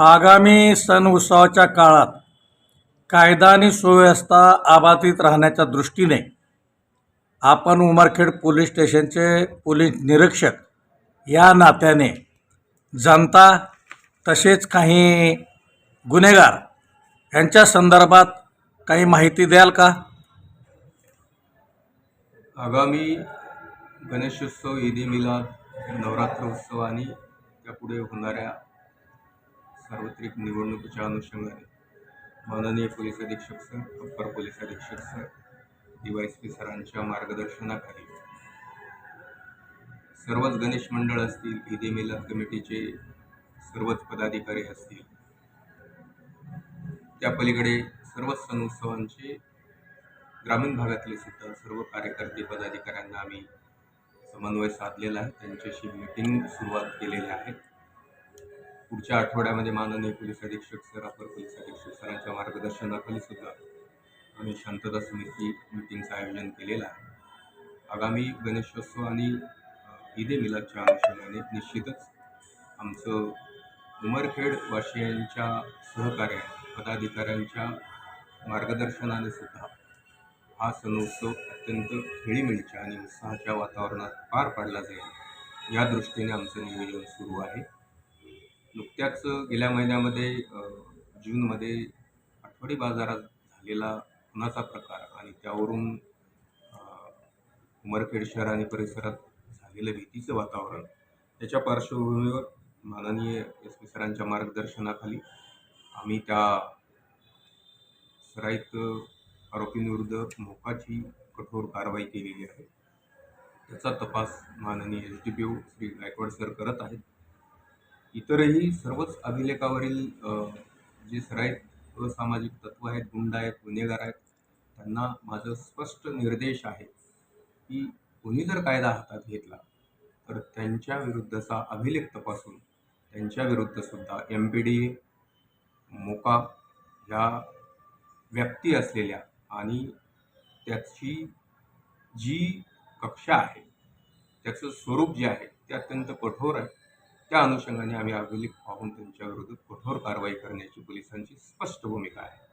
आगामी सण उत्सवाच्या काळात कायदा आणि सुव्यवस्था अबाधित राहण्याच्या दृष्टीने आपण उमरखेड पोलीस स्टेशनचे पोलीस निरीक्षक या नात्याने जनता तसेच काही गुन्हेगार यांच्या संदर्भात काही माहिती द्याल का? आगामी गणेशोत्सव ईदी मिलाद नवरात्र उत्सव आणि त्यापुढे होणाऱ्या सार्वत्रिक निवडणुकीच्या अनुषंगाने माननीय पोलीस अधीक्षक सर अप्पर पोलीस अधीक्षक sir D Y S P सरांच्या मार्गदर्शनाखाली सर्वच गणेश मंडळ असतील ईदी मिलाद कमिटीचे सर्वच पदाधिकारी असतील त्या पलीकडे सर्वच सण उत्सवांचे ग्रामीण भागातले सुद्धा सर्व कार्यकर्ते पदाधिकाऱ्यांना आम्ही समन्वय साधलेला आहे. त्यांच्याशी मीटिंग सुरुवात केलेली आहे. पुढच्या आठवड्यामध्ये माननीय पोलीस अधीक्षक सर अपर पोलीस अधीक्षक सरांच्या मार्गदर्शनाखाली सुद्धा आम्ही शांतता समिती मीटिंगचं आयोजन केलेलं आहे. आगामी गणेशोत्सव आणि ईदे ईद मिलादच्या अनुषंगाने निश्चितच आमचं उमरखेड वाशियांच्या सहकार्याने पदाधिकाऱ्यांच्या मार्गदर्शनाने सुद्धा हा सणोत्सव अत्यंत खेळीमेळीच्या आणि उत्साहाच्या वातावरणात पार पाडला जाईल. या दृष्टीने आमचं नियोजन सुरू आहे. नुकत्याच गेल्या महिन्यामध्ये जूनमध्ये आठवडी बाजारात झालेला खुनाचा प्रकार आणि त्यावरून उमरखेड शहर आणि परिसरात झालेलं भीतीचं वातावरण त्याच्या पार्श्वभूमीवर माननीय एस पी सरांच्या मार्गदर्शनाखाली आम्ही त्या सराईत आरोपींविरुद्ध मोकाची कठोर कारवाई केलेली आहे. त्याचा तपास माननीय S D P O Shri Gaikwad sir करत आहेत. इतरही सर्वच अभिलेखावरील जे सराईत असामाजिक तत्व आहेत गुंड आहेत गुन्हेगार आहेत त्यांना माझं स्पष्ट निर्देश आहे की कोणी जर कायदा हातात घेतला तर त्यांच्या विरुद्धचा अभिलेख तपासून त्यांच्या विरुद्धसुद्धा एम पी डी मोका ह्या व्याप्ती असलेल्या आणि त्याची जी कक्षा आहे त्याचं स्वरूप जे आहे ते अत्यंत कठोर आहे. त्या अनुषंगाने आम्ही अभिलेख पाहून त्यांच्याविरुद्ध कठोर कारवाई करण्याची पोलिसांची स्पष्ट भूमिका आहे.